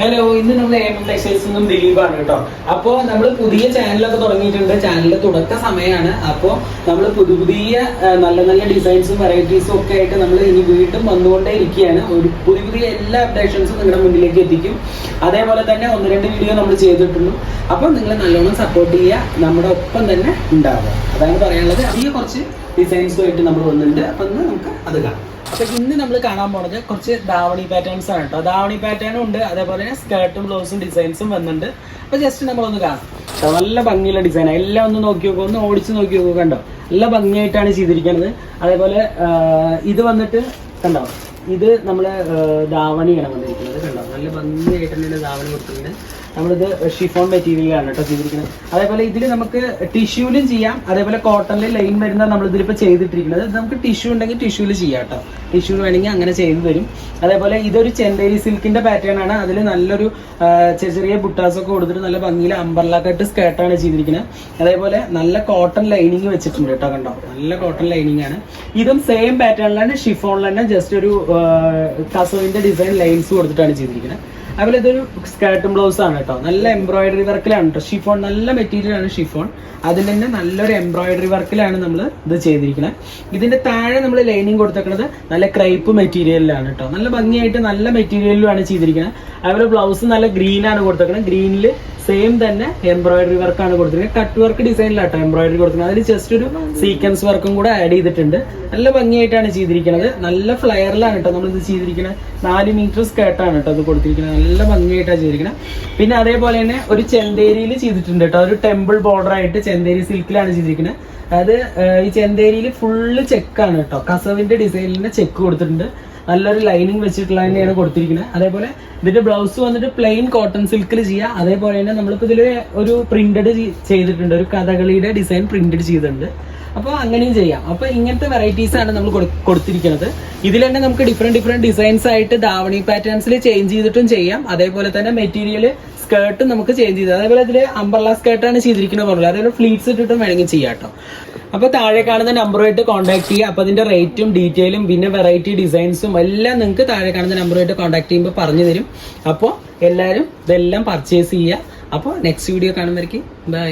Hello ഇന്ന് നമ്മൾ M textiles നിന്നും ദിലീപാണ് കേട്ടോ. അപ്പോൾ നമ്മൾ പുതിയ ചാനലൊക്കെ തുടങ്ങിയിട്ടുണ്ട്. ചാനലിന്റെ തുടക്ക സമയമാണ് അപ്പോ നമ്മൾ പുതിയ പുതിയ നല്ല നല്ല ഡിസൈൻസും വെറൈറ്റീസും ഒക്കെ ആയിട്ട് നമ്മൾ ഇനി വീണ്ടും വന്നുകൊണ്ടേ ഇരിക്കുകയാണ്. ഒരു പുതിയ പുതിയ എല്ലാ അപ്ഡേഷൻസും നിങ്ങളുടെ മുന്നിലേക്ക് എത്തിക്കും. അതേപോലെ തന്നെ ഒന്ന് രണ്ട് വീഡിയോ നമ്മൾ ചെയ്തിട്ടുള്ളൂ. അപ്പോൾ നിങ്ങൾ നല്ലോണം സപ്പോർട്ട് ചെയ്യുക. നമ്മുടെ ഒപ്പം തന്നെ ഉണ്ടാവുക. അതാണ് പറയാനുള്ളത്. അധികം കുറച്ച് ഡിസൈൻസുമായിട്ട് നമ്മൾ വന്നിട്ടുണ്ട്. അപ്പം നമുക്ക് അത് കാണാം. അപ്പൊ ഇന്ന് നമ്മൾ കാണാൻ പോണത് കുറച്ച് ധാവണി പാറ്റേൺസ് ആണ് കേട്ടോ ധാവണി പാറ്റേൺ ഉണ്ട്. അതേപോലെ തന്നെ സ്കേർട്ടും ബ്ലൗസും ഡിസൈൻസും വന്നിട്ടുണ്ട്. അപ്പൊ ജസ്റ്റ് നമ്മളൊന്ന് കാണാം. നല്ല ഭംഗിയുള്ള ഡിസൈൻ എല്ലാം ഒന്ന് നോക്കി നോക്കുക ഒന്ന് ഓടിച്ച് നോക്കി നോക്കുക കണ്ടോ? നല്ല ഭംഗിയായിട്ടാണ് ചെയ്തിരിക്കുന്നത് അതേപോലെ ഇത് വന്നിട്ട് കണ്ടോ? ഇത് നമ്മൾ ധാവണിയാണ് വന്നിരിക്കുന്നത് കണ്ടോ? നല്ല ഭംഗിയായിട്ട് തന്നെ ധാവണി കൊടുത്തിട്ടുണ്ട്. നമ്മളിത് ഷിഫോൺ മെറ്റീരിയലാണ് കേട്ടോ ചെയ്തിരിക്കുന്നത്. അതേപോലെ ഇതിൽ നമുക്ക് ടിഷ്യൂലും ചെയ്യാം. അതേപോലെ കോട്ടണിൽ ലൈൻ വരുന്ന നമ്മൾ ഇതിലിപ്പോൾ ചെയ്തിട്ടിരിക്കുന്നത്. നമുക്ക് ടിഷ്യൂ ഉണ്ടെങ്കിൽ ടിഷ്യൂൽ ചെയ്യാം കേട്ടോ. ടിഷ്യൂ വേണമെങ്കിൽ അങ്ങനെ ചെയ്തു തരും. അതേപോലെ ഇതൊരു ചെന്തേരി സിൽക്കിന്റെ പാറ്റേൺ ആണ്. അതിൽ നല്ലൊരു ചെറിയ ചെറിയ ബുട്ടാസ് ഒക്കെ കൊടുത്തിട്ട് നല്ല ഭംഗിയിൽ അമ്പർല കട്ട് സ്കേർട്ടാണ് ചെയ്തിരിക്കുന്നത്. അതേപോലെ നല്ല കോട്ടൺ ലൈനിങ് വെച്ചിട്ടുണ്ട് കേട്ടോ കണ്ടോ? നല്ല കോട്ടൺ ലൈനിങ് ആണ്. ഇതും സെയിം പാറ്റേണിലാണ് ഷിഫോണിൽ തന്നെ ജസ്റ്റ് ഒരു കസോവിന്റെ ഡിസൈൻ ലൈൻസ് കൊടുത്തിട്ടാണ് ചെയ്തിരിക്കുന്നത്. അതുപോലെ ഇതൊരു സ്കേർട്ടും ബ്ലൗസ് ആണ് കേട്ടോ. നല്ല എംബ്രോയിഡറി വർക്കിലാണ് കേട്ടോ ഷിഫോൺ നല്ല മെറ്റീരിയൽ ആണ് ഷിഫോൺ അതിൽ തന്നെ നല്ലൊരു എംബ്രോയിഡറി വർക്കിലാണ് നമ്മൾ ഇത് ചെയ്തിരിക്കുന്നത് ഇതിന്റെ താഴെ നമ്മൾ ലൈനിങ് കൊടുത്തേക്കുന്നത് നല്ല ക്രൈപ്പ് മെറ്റീരിയലിലാണ് കേട്ടോ നല്ല ഭംഗിയായിട്ട് നല്ല മെറ്റീരിയലിലുമാണ് ചെയ്തിരിക്കുന്നത് അതുപോലെ ബ്ലൗസ് നല്ല ഗ്രീനാണ് കൊടുത്തേക്കുന്നത് ഗ്രീനിൽ സെയിം തന്നെ എംബ്രോയിഡറി വർക്കാണ് കൊടുത്തിരിക്കുന്നത്. കട്ട് വർക്ക് ഡിസൈനിലാട്ടോ എംബ്രോയിഡറി കൊടുത്തിരുന്നത് അതിൽ ജസ്റ്റ് ഒരു സീക്വൻസ് വർക്കും കൂടെ ആഡ് ചെയ്തിട്ടുണ്ട്. നല്ല ഭംഗിയായിട്ടാണ് ചെയ്തിരിക്കുന്നത്. നല്ല ഫ്ലയറിലാണ് കേട്ടോ ഇത് ചെയ്തിരിക്കുന്നത്. നാല് മീറ്റർ സ്കേർട്ടാണ് കേട്ടോ അത് കൊടുത്തിരിക്കുന്നത്. നല്ല ഭംഗിയായിട്ടാണ് ചെയ്തിരിക്കുന്നത്. പിന്നെ അതേപോലെ തന്നെ ഒരു ചെന്തേരിയിൽ ചെയ്തിട്ടുണ്ട് കേട്ടോ. ഒരു ടെമ്പിൾ ബോർഡർ ആയിട്ട് ചെന്തേരി സിൽക്കിലാണ് ചെയ്തിരിക്കുന്നത്. അതായത് ഈ ചെന്തേരിയിൽ ഫുള്ള് ചെക്കാണ് കേട്ടോ. കസവിന്റെ ഡിസൈനിന്റെ ചെക്ക് കൊടുത്തിട്ടുണ്ട്. നല്ലൊരു ലൈനിങ് വെച്ചിട്ടുള്ള തന്നെയാണ് കൊടുത്തിരിക്കുന്നത്. അതേപോലെ ഇതിന്റെ ബ്ലൗസ് വന്നിട്ട് പ്ലെയിൻ കോട്ടൺ സിൽക്കിൽ ചെയ്യാം. അതേപോലെ തന്നെ നമ്മളിപ്പോൾ ഇതിൽ ഒരു പ്രിന്റഡ് ചെയ്തിട്ടുണ്ട്. ഒരു കഥകളിയുടെ ഡിസൈൻ പ്രിന്റഡ് ചെയ്തിട്ടുണ്ട്. അപ്പോൾ അങ്ങനെയും ചെയ്യാം. അപ്പോൾ ഇങ്ങനത്തെ വെറൈറ്റീസ് ആണ് നമ്മൾ കൊടുത്തിരിക്കുന്നത്. ഇതിൽ തന്നെ നമുക്ക് ഡിഫറെന്റ് ഡിഫറെന്റ് ഡിസൈൻസ് ആയിട്ട് ധാവണി പാറ്റേൺസിൽ ചേഞ്ച് ചെയ്തിട്ടും ചെയ്യാം. അതേപോലെ തന്നെ മെറ്റീരിയൽ സ്കേർട്ടും നമുക്ക് ചേഞ്ച് ചെയ്യാം അതേപോലെ ഇതിൽ അമ്പർല സ്കേർട്ടാണ് ചെയ്തിരിക്കുന്നത് പറഞ്ഞത് അതേപോലെ ഫ്ലീറ്റ്സ് ഇട്ടിട്ടും വേണമെങ്കിൽ ചെയ്യാം കേട്ടോ അപ്പോൾ താഴെ കാണുന്ന നമ്പറുമായിട്ട് കോൺടാക്ട് ചെയ്യുക. അപ്പോൾ അതിന്റെ റേറ്റും ഡീറ്റെയിലും പിന്നെ വെറൈറ്റി ഡിസൈൻസും എല്ലാം നിങ്ങൾക്ക് താഴെ കാണുന്ന നമ്പറുമായിട്ട് കോൺടാക്ട് ചെയ്യുമ്പോൾ പറഞ്ഞു തരും. അപ്പോൾ എല്ലാവരും ഇതെല്ലാം പർച്ചേസ് ചെയ്യുക. അപ്പോൾ നെക്സ്റ്റ് വീഡിയോ കാണുന്നവർക്ക് ബൈ